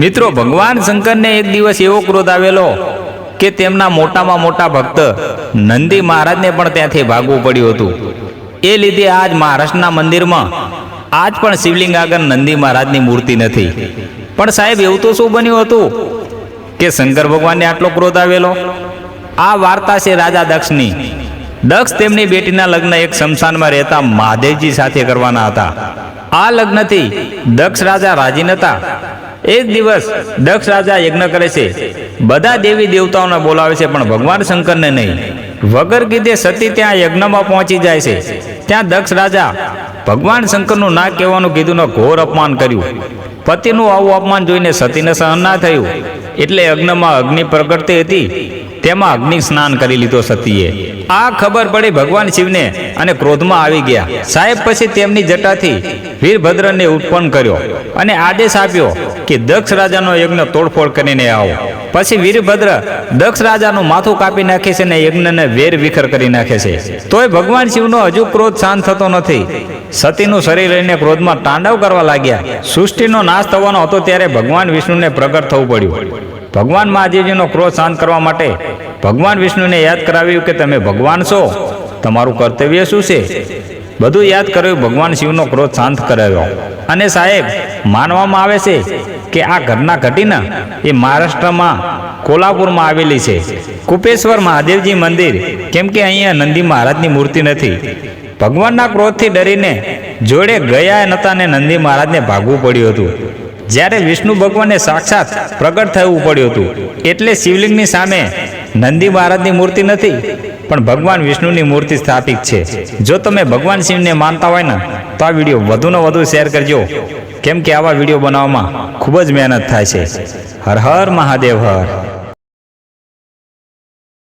મિત્રો, ભગવાન શંકરને એક દિવસ એવો ક્રોધ આવેલો કે તેમના મોટામાં મોટા ભક્ત નંદી મહારાજને પણ ત્યાંથી ભાગવું પડ્યું હતું. એ લીધે આજ મહારાષ્ટ્રના મંદિરમાં આજ પણ શિવલિંગ આગળ નંદી મહારાજની મૂર્તિ નથી. પણ સાહેબ, એવું તો શું બન્યું હતું કે શંકર ભગવાનને આટલો ક્રોધ આવેલો? આ વાર્તા છે રાજા દક્ષની. દક્ષ તેમની બેટીના લગ્ન એક શમશાનમાં રહેતા મહાદેવજી સાથે કરવાના હતા. આ લગ્નથી દક્ષ રાજા રાજી નતા. એક દિવસ દક્ષ રાજા યજ્ઞ કરે છે. બધા દેવી દેવતાઓને બોલાવે છે, પણ ભગવાન શંકરને નહીં. વગર કીધે સતી ત્યાં યજ્ઞમાં પહોંચી જાય છે. ત્યાં દક્ષ રાજા ભગવાન શંકરનું ના કહેવાનું કીધું ઘોર અપમાન કર્યું. પતિનું આવું અપમાન જોઈને સતીને સહન ના થયું. એટલે યજ્ઞમાં અગ્નિ પ્રગટતી હતી. તેમાં અગ્નિ સ્નાન કરી લીધો સતીએ. આ ખબર પડી ભગવાન શિવને અને ક્રોધમાં આવી ગયા. સાહેબ પછી તેમની જટાથી વીરભદ્રને ઉત્પન્ન કર્યો અને આદેશ આપ્યો કે દક્ષ રાજાનો યજ્ઞ તોડફોડ કરીને આવો. પછી વીરભદ્ર દક્ષ રાજાનું માથું કાપી નાખે છે અને યજ્ઞને વેર વિખર કરી નાખે છે. તોય ભગવાન શિવનો હજુ ક્રોધ શાંત થતો નથી. સતીનું શરીર લઈને ક્રોધમાં તાંડવ કરવા લાગ્યા. સૃષ્ટિનો નાશ થવાનો હતો ત્યારે ભગવાન વિષ્ણુને પ્રગટ થવું પડ્યું. ભગવાન મહાદેવજીનો ક્રોધ શાંત કરવા માટે ભગવાન વિષ્ણુને યાદ કરાવ્યું કે તમે ભગવાન છો. તમારું કર્તવ્ય શું છે? બધું યાદ કર્યું, ભગવાન શિવનો ક્રોધ શાંત કરાવ્યો. અને સાહેબ, માનવામાં આવે છે કે આ ઘટના ઘટીને એ મહારાષ્ટ્રમાં કોલ્હાપુરમાં આવેલી છે. કુપેશ્વર મહાદેવજી મંદિર, કેમ કે અહીંયા નંદી મહારાજની મૂર્તિ નથી. ભગવાનના ક્રોધથી ડરીને જોડે ગયા નતા ને નંદી મહારાજને ભાગવું પડ્યું હતું. જ્યારે વિષ્ણુ ભગવાનને સાક્ષાત પ્રગટ થવું પડ્યું હતું, એટલે શિવલિંગની સામે નંદી મહારાજની મૂર્તિ નથી, પણ ભગવાન વિષ્ણુની મૂર્તિ સ્થાપિત છે. જો તમે ભગવાન શિવને માનતા હોય ને તો આ વીડિયો વધુને વધુ શેર કરજો. કેમ કે આવા વીડિયો બનાવવામાં ખૂબ જ મહેનત થાય છે. હર હર મહાદેવ હર.